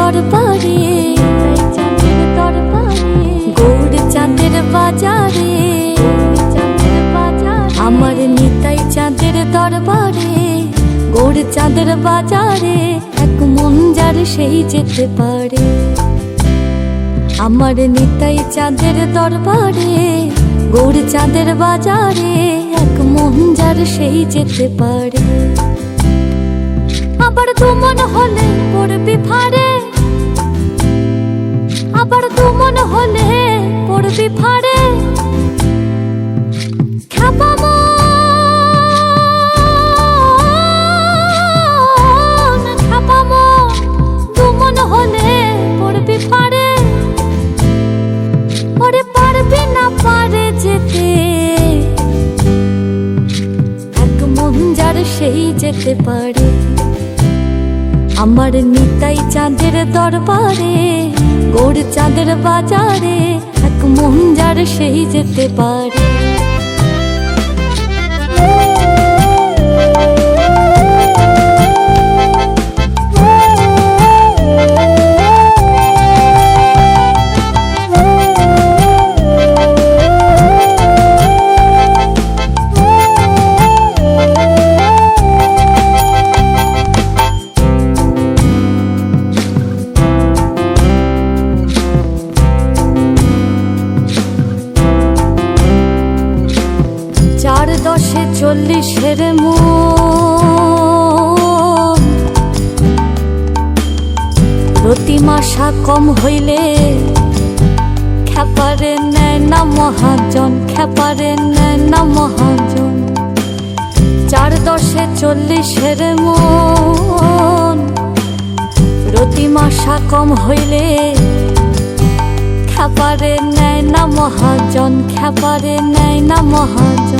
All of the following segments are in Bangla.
দরবারে, চাঁদের দরবারে, গৌর চাঁদের বাজারে আমার নিতাই চাঁদের দরবারে, গৌর চাঁদের বাজারে, এক মন যার সেই যেতে পারে। আমার নিতাই চাঁদের দরবারে, গৌর চাঁদের বাজারে, এক মন যার সেই যেতে পারে। আবার তুমন হলে পড়বি যার সেই যেতে পারে। আমার নিতাই চাঁদের দরবারে গোড় চাঁদের বাজারে, এক মন যার সেই যেতে পারে। চল্লিশের মন। প্রতি মাসা কম হইলে খ্যাপারে নেয় না মহাজন খ্যাপারে নেয় না মহাজন। চার দশে চল্লিশের মন। প্রতি মাসা কম হইলে খ্যাপারে নেয় না মহাজন খ্যাপারে নেয় না মহাজন।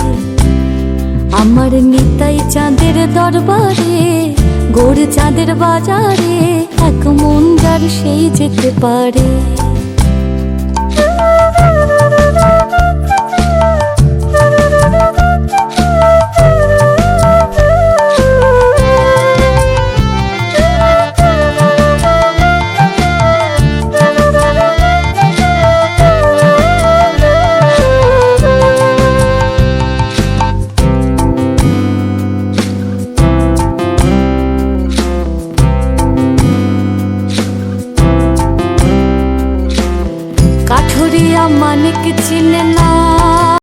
আমার নিতাই চাঁদের দরবারে গোর চাঁদের বাজারে এক মন যার সেই যেতে পারে। কাঠুরিয়া মানিক চিনে না।